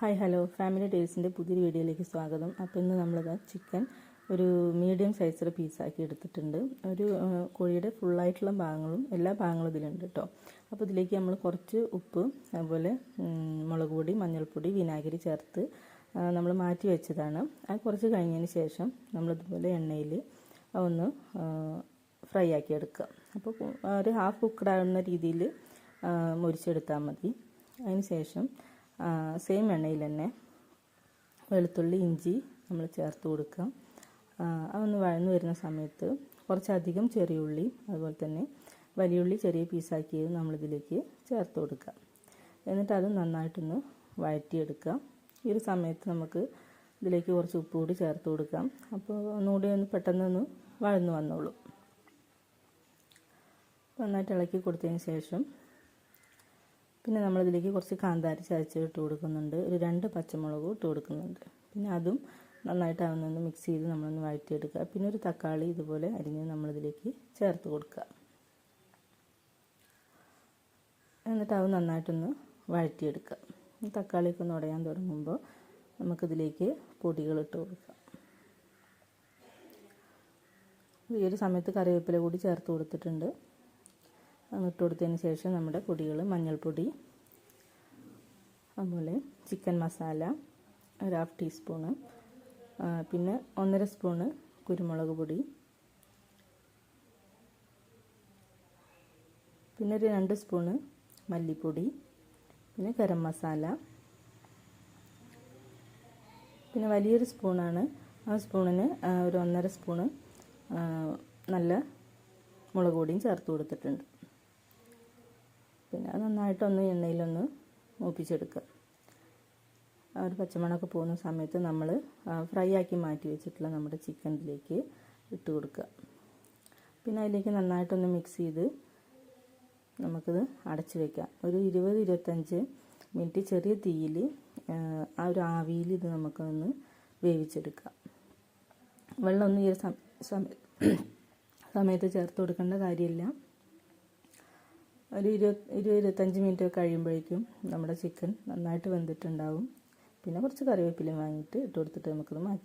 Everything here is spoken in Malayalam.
Hi hello. ഫാമിലി ടേസിന്റെ പുതിയൊരു വീഡിയോയിലേക്ക് സ്വാഗതം. അപ്പോൾ ഇന്ന് നമ്മൾ ചിക്കൻ ഒരു മീഡിയം സൈസിൽ പീസാക്കി എടുത്തിട്ടുണ്ട്. ഒരു കോഴിയുടെ ഫുള്ളായിട്ടുള്ള ഭാഗങ്ങളും എല്ലാ ഭാഗങ്ങളും ഇതിലുണ്ട് കേട്ടോ അപ്പോൾ ഇതിലേക്ക് നമ്മൾ കുറച്ച് ഉപ്പ് അതുപോലെ മുളക് പൊടി മഞ്ഞൾപ്പൊടി വിനാഗിരി ചേർത്ത് നമ്മൾ മാറ്റി വെച്ചതാണ്. അത് കുറച്ച് കഴിഞ്ഞതിന് ശേഷം നമ്മളിതുപോലെ എണ്ണയിൽ ഒന്ന് ഫ്രൈ ആക്കി എടുക്കുക. അപ്പോൾ ഒരു ഹാഫ് കുക്ക്ഡ് ആവുന്ന രീതിയിൽ മുരിച്ചെടുത്താൽ മതി. അതിന് ശേഷം സെയിം എണ്ണയിൽ തന്നെ വെളുത്തുള്ളി ഇഞ്ചി നമ്മൾ ചേർത്ത് കൊടുക്കാം. അതൊന്ന് വഴന്ന് വരുന്ന സമയത്ത് കുറച്ചധികം ചെറിയ ഉള്ളി അതുപോലെ തന്നെ വലിയ ഉള്ളി ചെറിയ പീസാക്കിയത് നമ്മളിതിലേക്ക് ചേർത്ത് കൊടുക്കാം. എന്നിട്ട് അത് നന്നായിട്ടൊന്ന് വഴറ്റിയെടുക്കാം. ഈ ഒരു സമയത്ത് നമുക്ക് ഇതിലേക്ക് കുറച്ച് ഉപ്പ് കൂടി ചേർത്ത് കൊടുക്കാം. അപ്പോൾ ഒന്നുകൂടി ഒന്ന് പെട്ടെന്നൊന്ന് വഴന്ന് വന്നോളൂ. നന്നായിട്ട് ഇളക്കി കൊടുത്തതിന് ശേഷം പിന്നെ നമ്മളിതിലേക്ക് കുറച്ച് കാന്താരി ചതച്ച് ഇട്ട് കൊടുക്കുന്നുണ്ട്. ഒരു രണ്ട് പച്ചമുളകും ഇട്ട് കൊടുക്കുന്നുണ്ട്. പിന്നെ അതും നന്നായിട്ട് ഒന്ന് മിക്സ് ചെയ്ത് നമ്മളൊന്ന് വഴറ്റിയെടുക്കുക. പിന്നെ ഒരു തക്കാളി ഇതുപോലെ അരിഞ്ഞ് നമ്മളിതിലേക്ക് ചേർത്ത് കൊടുക്കുക. എന്നിട്ട് അത് നന്നായിട്ടൊന്ന് വഴറ്റിയെടുക്കുക. തക്കാളിയൊക്കെ ഒന്ന് ഉടയാൻ തുടങ്ങുമ്പോൾ നമുക്കിതിലേക്ക് പൊടികൾ ഇട്ട് കൊടുക്കാം. ഈ ഒരു സമയത്ത് കറിവേപ്പില കൂടി ചേർത്ത് കൊടുത്തിട്ടുണ്ട്. ഇട്ട് കൊടുത്തതിന് ശേഷം നമ്മുടെ പൊടികൾ മഞ്ഞൾപ്പൊടി അതുപോലെ ചിക്കൻ മസാല ഒരു ഹാഫ് ടീസ്പൂണ് പിന്നെ ഒന്നര സ്പൂണ് കുരുമുളക് പൊടി പിന്നെ ഒരു രണ്ട് സ്പൂണ് മല്ലിപ്പൊടി പിന്നെ ഗരം മസാല പിന്നെ വലിയൊരു സ്പൂണാണ് ആ സ്പൂണിന് ഒരു ഒന്നര സ്പൂണ് നല്ല മുളക് പൊടിയും ചേർത്ത് കൊടുത്തിട്ടുണ്ട്. പിന്നെ നന്നായിട്ടൊന്ന് എണ്ണയിലൊന്ന് മൂപ്പിച്ചെടുക്കുക. ആ ഒരു പച്ചമണമൊക്കെ പോകുന്ന സമയത്ത് നമ്മൾ ഫ്രൈ ആക്കി മാറ്റി വെച്ചിട്ടുള്ള നമ്മുടെ ചിക്കനിലേക്ക് ഇട്ട് കൊടുക്കുക. പിന്നെ അതിലേക്ക് നന്നായിട്ടൊന്ന് മിക്സ് ചെയ്ത് നമുക്കിത് അടച്ചു വെക്കാം. ഒരു ഇരുപത് ഇരുപത്തഞ്ച് മിനിറ്റ് ചെറിയ തീയിൽ ആ ഒരു ആവിയിൽ ഇത് നമുക്കൊന്ന് വേവിച്ചെടുക്കാം വെള്ളമൊന്നും ഈ സമയത്ത് ചേർത്ത് കൊടുക്കേണ്ട കാര്യമില്ല. ഒരു ഇരുപത് ഇരുപത് ഇരുപത്തഞ്ച് മിനിറ്റ് കഴിയുമ്പോഴേക്കും നമ്മുടെ ചിക്കൻ നന്നായിട്ട് വെന്തിട്ടുണ്ടാവും. പിന്നെ കുറച്ച് കറിവേപ്പിലയും വാങ്ങിയിട്ട് ഇട്ട് കൊടുത്തിട്ട് നമുക്കത് മാറ്റി